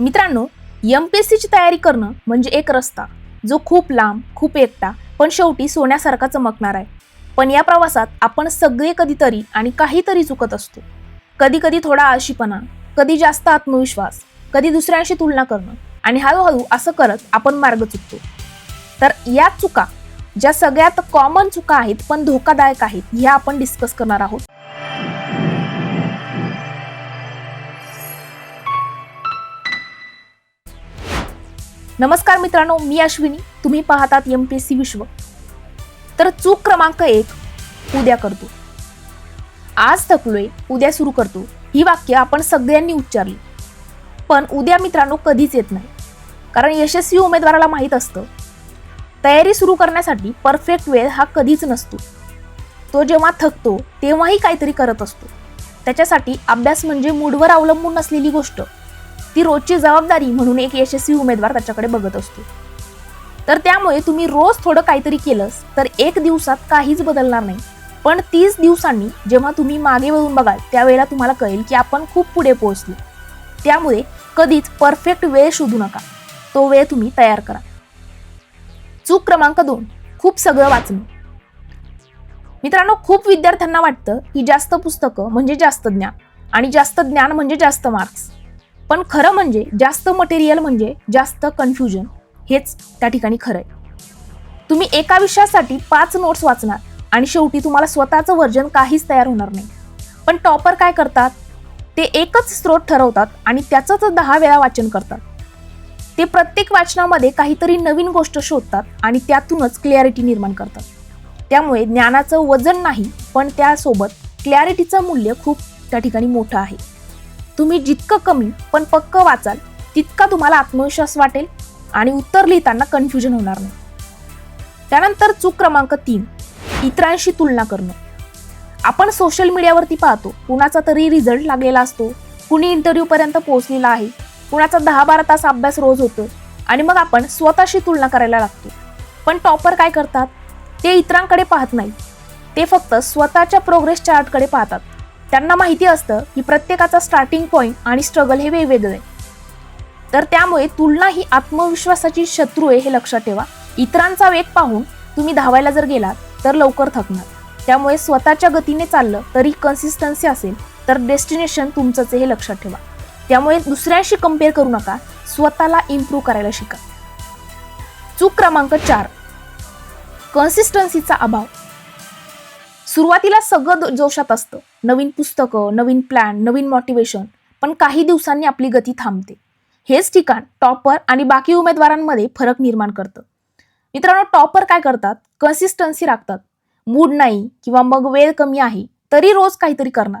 मित्रांनो M P S सीची तयारी करणं म्हणजे एक रस्ता जो खूप लांब खूप एकटा पण शेवटी सोन्यासारखा चमकणार आहे. पण या प्रवासात आपण सगळे कधीतरी आणि काहीतरी चुकत असतो. कधी कधी थोडा आळशीपणा कधी जास्त आत्मविश्वास कधी दुसऱ्यांशी तुलना करणं आणि हळूहळू असं करत आपण मार्ग चुकतो. तर या चुका ज्या सगळ्यात कॉमन चुका आहेत पण धोकादायक आहेत ह्या आपण डिस्कस करणार आहोत. नमस्कार मित्रांनो मी अश्विनी. तुम्ही पाहतात एम पी एस सी विश्व. तर चूक क्रमांक एक उद्या करतो. आज थकलोय उद्या सुरू करतो. ही वाक्य आपण सगळ्यांनी उच्चारली. पण उद्या मित्रांनो कधीच येत नाही. कारण यशस्वी उमेदवाराला माहीत असतं. तयारी सुरू करण्यासाठी परफेक्ट वेळ हा कधीच नसतो. तो जेव्हा थकतो तेव्हाही काहीतरी करत असतो. त्याच्यासाठी अभ्यास म्हणजे मूडवर अवलंबून नसलेली गोष्ट. ती रोजची जबाबदारी म्हणून एक यशस्वी उमेदवार त्याच्याकडे बघत असतो. तर त्यामुळे तुम्ही रोज थोडं काहीतरी केलंस तर एक दिवसात काहीच बदलणार नाही. पण तीस दिवसांनी जेव्हा तुम्ही मागे वळून बघाल त्यावेळेला तुम्हाला कळेल की आपण खूप पुढे पोहोचलो. त्यामुळे कधीच परफेक्ट वेळ शोधू नका. तो वेळ तुम्ही तयार करा. चूक क्रमांक दोन. खूप सगळं वाचणं मित्रांनो खूप विद्यार्थ्यांना वाटतं की जास्त पुस्तकं म्हणजे जास्त ज्ञान आणि जास्त ज्ञान म्हणजे जास्त मार्क्स पण खरं म्हणजे जास्त मटेरियल म्हणजे जास्त कन्फ्युजन हेच त्या ठिकाणी खरं आहे तुम्ही एका विषयासाठी पाच नोट्स वाचणार आणि शेवटी तुम्हाला स्वतःचं व्हर्जन काहीच तयार होणार नाही. पण टॉपर काय करतात? ते एकच स्रोत ठरवतात आणि त्याचंच दहा वेळा वाचन करतात. ते प्रत्येक वाचनामध्ये काहीतरी नवीन गोष्ट शोधतात आणि त्यातूनच क्लॅरिटी निर्माण करतात. त्यामुळे ज्ञानाचं वजन नाही पण त्यासोबत क्लॅरिटीचं मूल्य खूप त्या ठिकाणी मोठं आहे. तुम्ही जितकं कमी पण पक्क वाचाल तितका तुम्हाला आत्मविश्वास वाटेल आणि उत्तर लिहिताना कन्फ्युजन होणार नाही. त्यानंतर चूक क्रमांक तीन इतरांशी तुलना करणं. आपण सोशल मीडियावरती पाहतो कुणाचा तरी रिझल्ट लागलेला असतो कुणी इंटरव्ह्यूपर्यंत पोहोचलेला आहे कुणाचा दहा बारा तास अभ्यास रोज होतो आणि मग आपण स्वतःशी तुलना करायला लागतो. पण टॉपर काय करतात? ते इतरांकडे पाहत नाही. ते फक्त स्वतःच्या प्रोग्रेस चार्टकडे पाहतात. त्यांना माहिती असतं की प्रत्येकाचा स्टार्टिंग पॉईंट आणि स्ट्रगल हे वेगवेगळे. आहे. तर त्यामुळे तुलना ही आत्मविश्वासाची शत्रू आहे हे लक्षात ठेवा. इतरांचा वेग पाहून तुम्ही धावायला जर गेलात तर लवकर थकणार. त्यामुळे स्वतःच्या गतीने चाललं तरी कन्सिस्टन्सी असेल तर डेस्टिनेशन तुमचंच आहे हे लक्षात ठेवा. त्यामुळे दुसऱ्यांशी कंपेअर करू नका स्वतःला इम्प्रूव्ह करायला शिका. चूक क्रमांक चार. कन्सिस्टन्सीचा अभाव. सुरुवातीला सगळं जोशात असतं. नवीन पुस्तकं नवीन प्लॅन नवीन मोटिवेशन पण काही दिवसांनी आपली गती थांबते. हेच ठिकाण टॉपर आणि बाकी उमेदवारांमध्ये फरक निर्माण करतं. मित्रांनो टॉपर काय करतात? कन्सिस्टन्सी राखतात. मूड नाही किंवा मग वेळ कमी आहे तरी रोज काहीतरी करणार.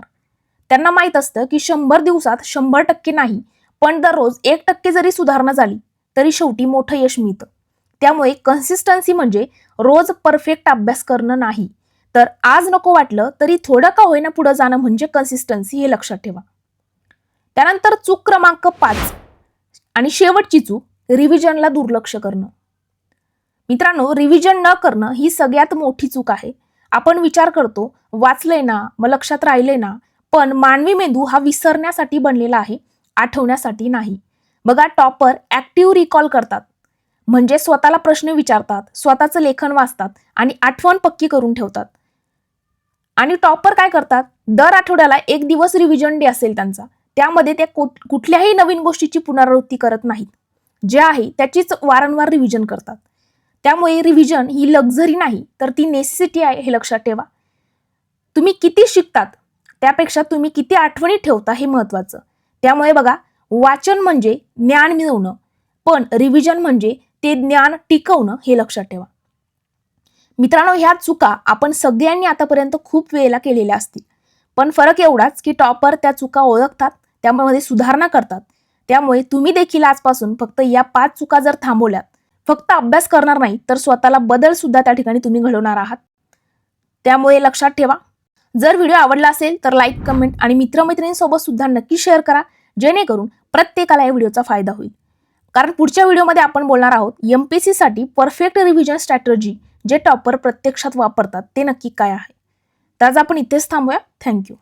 त्यांना माहीत असतं की शंभर दिवसात शंभर टक्के नाही पण दररोज एक टक्के जरी सुधारणा झाली तरी शेवटी मोठं यश मिळतं. त्यामुळे कन्सिस्टन्सी म्हणजे रोज परफेक्ट अभ्यास करणं नाही. तर आज नको वाटलं तरी थोडं का होईना पुढं जाणं म्हणजे कन्सिस्टन्सी हे लक्षात ठेवा. त्यानंतर चूक क्रमांक पाच आणि शेवटची चूक रिव्हिजनला दुर्लक्ष करणं. मित्रांनो रिव्हिजन न करणं ही सगळ्यात मोठी चूक आहे. आपण विचार करतो वाचलंय ना मग लक्षात राहिले ना पण मानवी मेंदू हा विसरण्यासाठी बनलेला आहे आठवण्यासाठी नाही. बघा टॉपर ऍक्टिव्ह रिकॉल करतात. म्हणजे स्वतःला प्रश्न विचारतात स्वतःचं लेखन वाचतात आणि आठवण पक्की करून ठेवतात. आणि टॉपर काय करतात? दर आठवड्याला एक दिवस रिव्हिजन डे असेल त्यांचा. त्यामध्ये ते कुठल्याही नवीन गोष्टीची पुनरावृत्ती करत नाहीत. जे आहे त्याचीच वारंवार रिव्हिजन करतात. त्यामुळे रिव्हिजन ही लक्झरी नाही तर ती नेसेसिटी आहे हे लक्षात ठेवा. तुम्ही किती शिकतात त्यापेक्षा तुम्ही किती आठवणी ठेवता हे महत्वाचं त्यामुळे बघा वाचन म्हणजे ज्ञान मिळवणं पण रिव्हिजन म्हणजे ते ज्ञान टिकवणं हे लक्षात ठेवा. मित्रांनो ह्या चुका आपण सगळ्यांनी आतापर्यंत खूप वेळेला केलेल्या असतील. पण फरक एवढाच की टॉपर त्या चुका ओळखतात त्यामध्ये सुधारणा करतात. त्यामुळे तुम्ही देखील आजपासून फक्त या पाच चुका जर थांबवल्यात फक्त अभ्यास करणार नाही तर स्वतःला बदल सुद्धा त्या ठिकाणी तुम्ही घडवणार आहात. त्यामुळे लक्षात ठेवा. जर व्हिडिओ आवडला असेल तर लाईक कमेंट आणि मित्रमैत्रिणींसोबत सुद्धा नक्की शेअर करा जेणेकरून प्रत्येकाला या व्हिडिओचा फायदा होईल. कारण पुढच्या व्हिडिओमध्ये आपण बोलणार आहोत एम पी सीसाठी परफेक्ट रिव्हिजन स्ट्रॅटर्जी जे टॉपर प्रत्यक्षात वापरतात ते नक्की काय आहे? तर आज आपण इथेच थांबूया. थँक्यू